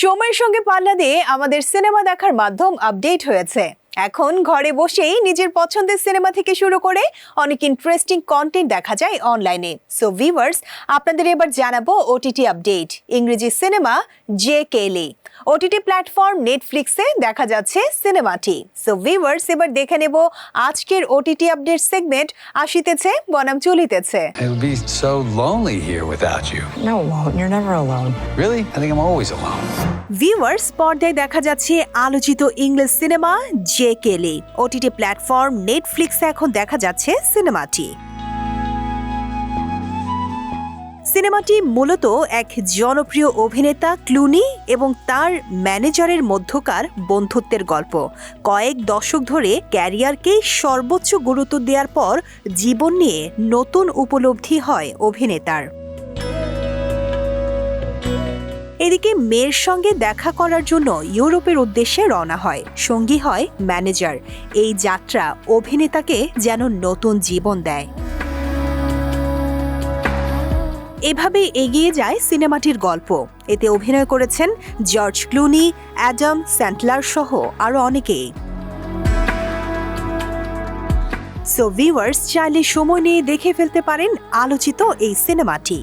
সময়ের সঙ্গে পাল্লা দিয়ে আমাদের সিনেমা দেখার মাধ্যম আপডেট হয়েছে। এখন ঘরে বসেই নিজের পছন্দের সিনেমা থেকে শুরু করে অনেক ইন্টারেস্টিং কন্টেন্ট দেখা যায় অনলাইনে সো ভিভার্স আপনাদের এবার জানাব ওটিটি আপডেট ইংরেজি cinema Jay Kelly OTT platform নেটফ্লিক্সে দেখা যাচ্ছে সিনেমাটি সো ভিভার্স এবার দেখে নেব আজকের ওটিটি আপডেট সেগমেন্ট আসিতেছে বনাম চলিতেছে It'll be so lonely here without you. No, it won't. You're never alone. Really? I think I'm always alone. Viewers পর্দায় দেখা যাচ্ছে আলোচিত English cinema Jay Kelly OTT platform নেটফ্লিক্সে এখন দেখা যাচ্ছে সিনেমাটি। সিনেমাটি মূলত এক জনপ্রিয় অভিনেতা ক্লুনি এবং তার ম্যানেজারের মধ্যকার বন্ধুত্বের গল্প। কয়েক দশক ধরে ক্যারিয়ারকেই সর্বোচ্চ গুরুত্ব দেওয়ার পর জীবন নিয়ে নতুন উপলব্ধি হয় অভিনেতার। এদিকে মেয়ের সঙ্গে দেখা করার জন্য ইউরোপের উদ্দেশ্যে রওনা হয়। সঙ্গী হয় ম্যানেজার। এই যাত্রা অভিনেতাকে যেন নতুন জীবন দেয়। এভাবে এগিয়ে যায় সিনেমাটির গল্প। এতে অভিনয় করেছেন জর্জ ক্লুনি, অ্যাডাম স্যান্টলার সহ আরও অনেকেই। সো ভিউয়ার্স চাইলে সময় নিয়ে দেখে ফেলতে পারেন আলোচিত এই সিনেমাটি।